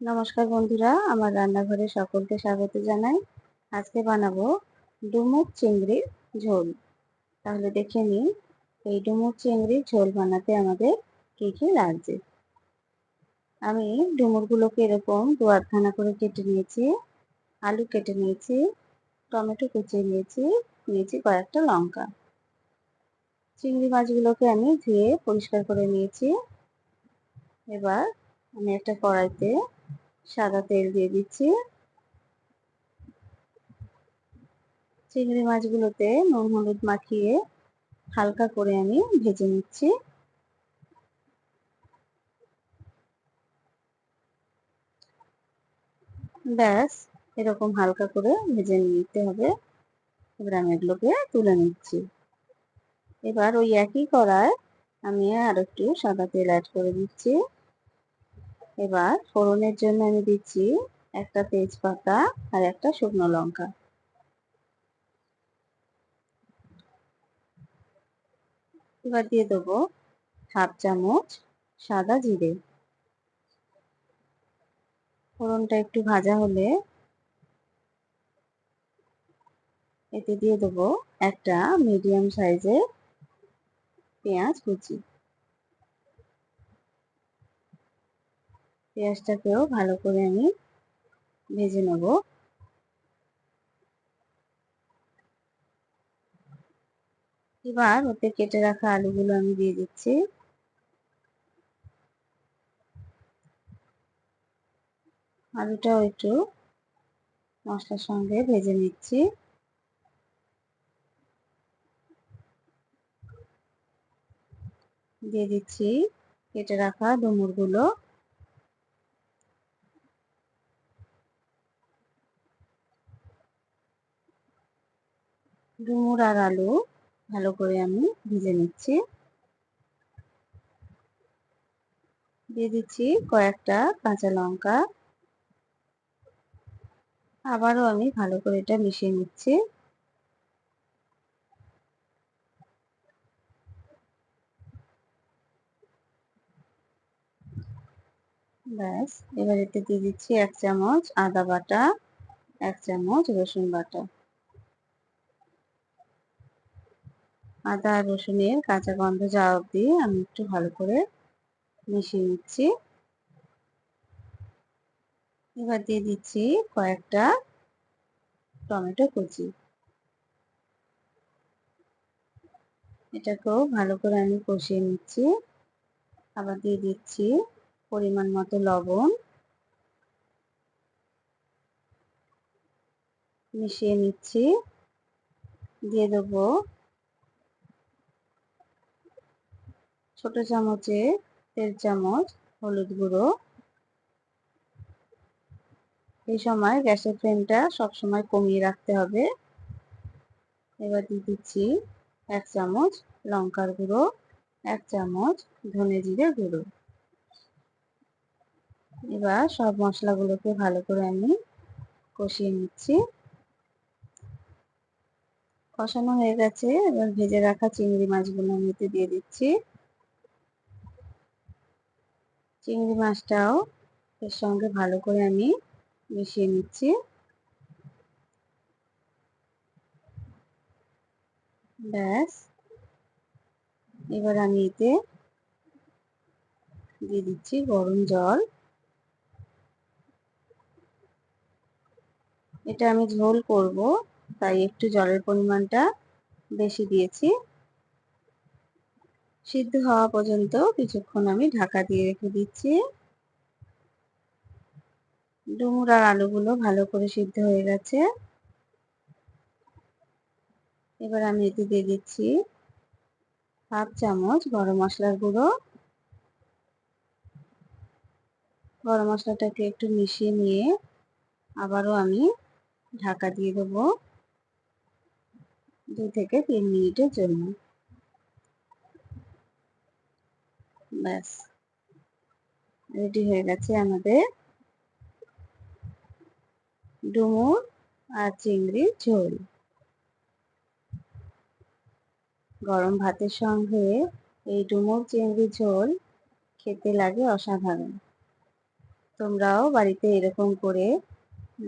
নমস্কার বন্ধুরা, আমার রান্নাঘরে সকলকে স্বাগত জানাই। আজকে বানাবো ডুমুর চিংড়ির ঝোল। তাহলে দেখে নিন, এই ডুমুর চিংড়ির ঝোল বানাতে আমাদের কী কী লাগছে। আমি ডুমুরগুলোকে এরকম দু আধখানা করে কেটে নিয়েছি, আলু কেটে নিয়েছি, টমেটো কুচিয়ে নিয়েছি নিয়েছি কয়েকটা লঙ্কা। চিংড়ি মাছগুলোকে আমি ধুয়ে পরিষ্কার করে নিয়েছি। এবার আমি একটা কড়াইতে সাদা তেল দিয়ে দিচ্ছি। চিংড়ি মাছগুলোতে নুন হলুদ মাখিয়ে হালকা করে আমি ভেজে নিচ্ছি। ব্যাস, এরকম হালকা করে ভেজে নিতে হবে। এবার আমি এগুলোকে তুলে নিচ্ছি। এবার ওই একই কড়ায় আমি আর একটু সাদা তেল অ্যাড করে দিচ্ছি। এবার ফোড়নের জন্য আমি দিচ্ছি একটা তেজপাতা আর একটা শুকনো লঙ্কা। এবার দিয়ে দেবো হাফ চামচ সাদা জিরে। ফোড়নটা একটু ভাজা হলে এতে দিয়ে দেবো একটা মিডিয়াম সাইজের পেঁয়াজ কুচি। পেঁয়াজটাকেও ভালো করে আমি ভেজে নেব। এবার ওতে কেটে রাখা আলুগুলো আমি দিয়ে দিচ্ছি। আলুটাও একটু মশলার সঙ্গে ভেজে নিচ্ছি। দিয়ে দিচ্ছি, কেটে রাখা ডুমুরগুলো। ডুমুর আর আলু ভালো করে আমি ভেজে নিচ্ছি। দিয়ে দিচ্ছি কয়েকটা কাঁচা লঙ্কা। আবারও আমি ভালো করে এটা মিশিয়ে নিচ্ছি। ব্যাস, এবার এতে দিয়ে দিচ্ছি এক চামচ আদা বাটা, এক চামচ রসুন বাটা। আদা রসুনের কাঁচা গন্ধ যাওয়া অবধি আমি একটু ভালো করে মিশিয়ে নিচ্ছি। এবার দিয়ে দিচ্ছি কয়েকটা টমেটো কুচি। এটাকেও ভালো করে আমি কষিয়ে নিচ্ছি। আবার দিয়ে দিচ্ছি পরিমাণ মতো লবণ। মিশিয়ে নিচ্ছি। দিয়ে দেবো ছোট চামচে দেড় চামচ হলুদ গুঁড়ো। এই সময় গ্যাসের ফ্লেমটা সবসময় কমিয়ে রাখতে হবে। এবার দিয়ে দিচ্ছি এক চামচ লঙ্কার গুঁড়ো, এক চামচ ধনে জিরে গুঁড়ো। এবার সব মশলাগুলোকে ভালো করে আমি কষিয়ে নিচ্ছি। কষানো হয়ে গেছে, এবার ভেজে রাখা চিংড়ি মাছগুলো আমি দিয়ে দিচ্ছি। চিংড়ি মাছটাও এর সঙ্গে ভালো করে আমি মিশিয়ে নিচ্ছি। ব্যাস। এবার আমি এতে দিয়ে দিচ্ছি গরম জল। এটা আমি ঝোল করব, তাই একটু জলের পরিমাণটা বেশি দিয়েছি। সিদ্ধ হওয়া পর্যন্ত কিছুক্ষণ আমি ঢাকা দিয়ে রেখে দিচ্ছি। ডুমুর আর আলুগুলো ভালো করে সিদ্ধ হয়ে গেছে। এবার আমি এতে দিয়ে দিচ্ছি হাফ চামচ গরম মশলার গুঁড়ো। গরম মশলাটাকে একটু মিশিয়ে নিয়ে আবারও আমি ঢাকা দিয়ে দেবো। দু থেকে তিন মিনিটের জন্য। ব্যাস। রেডি হয়ে গেছে আমাদের ডুমুর আর চিংড়ির ঝোল। গরম ভাতের সঙ্গে এই ডুমুর চিংড়ি ঝোল খেতে লাগে অসাধারণ। তোমরাও বাড়িতে এরকম করে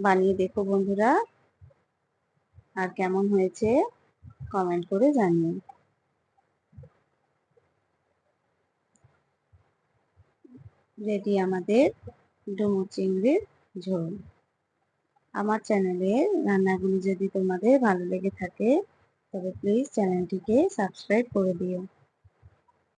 বানিয়ে দেখো বন্ধুরা। আর কেমন হয়েছে কমেন্ট করে জানিও। রেডি আমাদের ডুমুর চিংড়ির ঝোল। আমার চ্যানেলের রান্নাগুলি যদি তোমাদের ভালো লেগে থাকে, তবে প্লিজ চ্যানেলটিকে সাবস্ক্রাইব করে দিও।